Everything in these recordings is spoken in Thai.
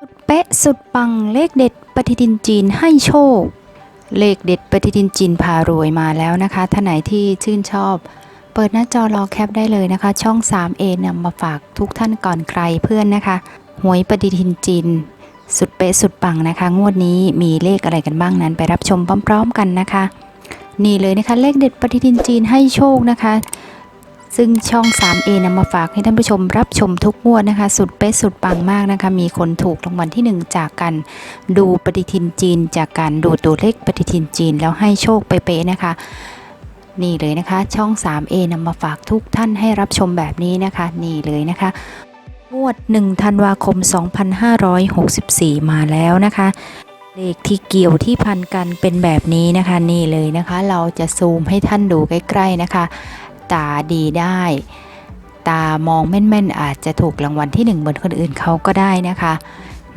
สุดเป๊ะสุดปังเลขเด็ดปฏิทินจีนให้โชค เลขเด็ดปฏิทินจีนพารวยมาแล้วนะคะท่านไหนที่ชื่นชอบ เปิดหน้าจอรอแคปได้เลยนะคะ ช่อง 3A นำมาฝากทุกท่านก่อนใครเพื่อนนะคะหวยปฏิทินจีน สุดเป๊ะสุดปังนะคะ งวดนี้มีเลขอะไรกันบ้างนั้น ไปรับชมพร้อม ๆ กันนะคะ นี่เลยนะคะเลขเด็ดปฏิทินจีนให้โชคนะคะ ซึ่งช่อง 3A นำมาฝากให้ท่านผู้ชมรับชมทุกงวดนะคะ สุดเป๊ะสุดปังมากนะคะ มีคนถูกรางวัลที่ 1 จากการดูปฏิทินจีน จากการดูตัวเลขปฏิทินจีน แล้วให้โชคไปเป๊ะนะคะนี่เลยนะคะ ช่อง 3A นำมาฝากทุกท่านให้รับชมแบบนี้นะคะ นี่เลยนะคะ งวด1ธันวาคม 2564 มาแล้วนะคะ เลขที่เกี่ยวที่พันกันเป็นแบบนี้นะคะ นี่เลยนะคะ เราจะซูมให้ท่านดูใกล้ ๆนะคะ ตาดีได้ ตามองแม่นๆ อาจจะถูกรางวัลที่หนึ่งเหมือนคนอื่นเขาก็ได้นะคะ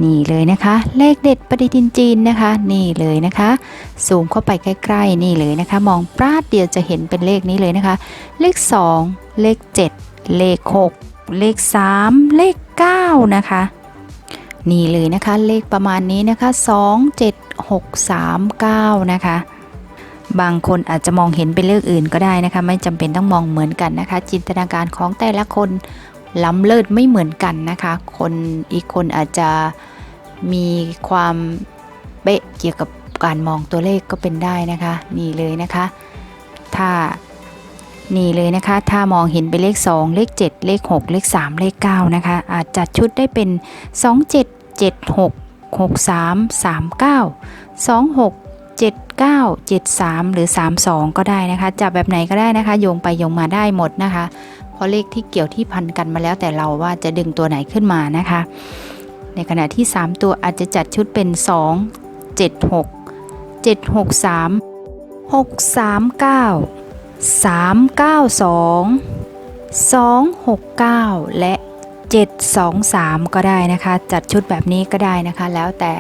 นี่เลยนะคะ เลขเด็ดปฏิทินจีนนะคะ นี่เลยนะคะ ซูมเข้าไปใกล้ๆ นี่เลยนะคะ มองปราดเดียวจะเห็นเป็นเลขนี้เลยนะคะ เลข 2 เลข 7 เลข 6 เลข 3 เลข 9 นะคะนี่เลยนะคะเลขประมาณนี้นะคะ 2 7 6 3 9 นะคะ บางคนอาจจะมองเห็นเป็นเลขอื่นก็ได้นะคะ ไม่จำเป็นต้องมองเหมือนกันนะคะ จินตนาการของแต่ละคนล้ำเลิศไม่เหมือนกันนะคะ คนอีกคนอาจจะมีความเป๊ะเกี่ยวกับการมองตัวเลขก็เป็นได้นะคะ นี่เลยนะคะ ถ้านี่เลยนะคะ ถ้ามองเห็นเป็นเลข 2 เลข 7 เลข 6 เลข 3 เลข 9 นะคะ อาจจัดชุดได้เป็น 2 7 7 6 6 3 3 9 2 6 79 73 หรือ 32 ก็ได้นะคะจับแบบไหนก็ได้นะคะ โยงไปโยงมาได้หมดนะคะเพราะเลขที่เกี่ยวที่พันกันมาแล้วแต่เราว่าจะดึงตัวไหนขึ้นมานะคะ ในขณะที่ 3 ตัวอาจจะจัดชุดเป็น 2 7 6 7 6 3 6 3 9 3 9 2 2 6 9 และ 7 2 3 ก็ได้นะคะ จัดชุดแบบนี้ก็ได้นะคะ แล้วแต่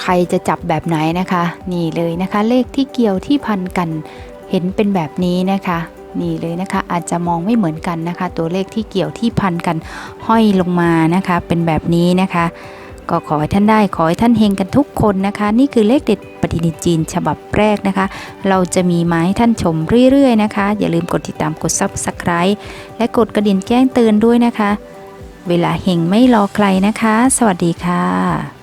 ใครจะจับแบบไหนนะคะ นี่เลยนะคะ เลขที่เกี่ยวที่พันกันเห็นเป็นแบบนี้นะคะ นี่เลยนะคะอาจจะมองไม่เหมือนกันนะคะ ตัวเลขที่เกี่ยวที่พันกันห้อยลงมานะคะ เป็นแบบนี้นะคะก็ขอให้ท่านได้ขอให้ท่านเฮงกันทุกคนนะคะ นี่คือเลขเด็ดปฏิทินจีนฉบับแรกนะคะ เราจะมีมาให้ท่านชมเรื่อยๆนะคะ อย่าลืมกดติดตามกด subscribe และกดกระดิ่งแจ้งเตือนด้วยนะคะ เวลาเฮงไม่รอใครนะคะ สวัสดีค่ะ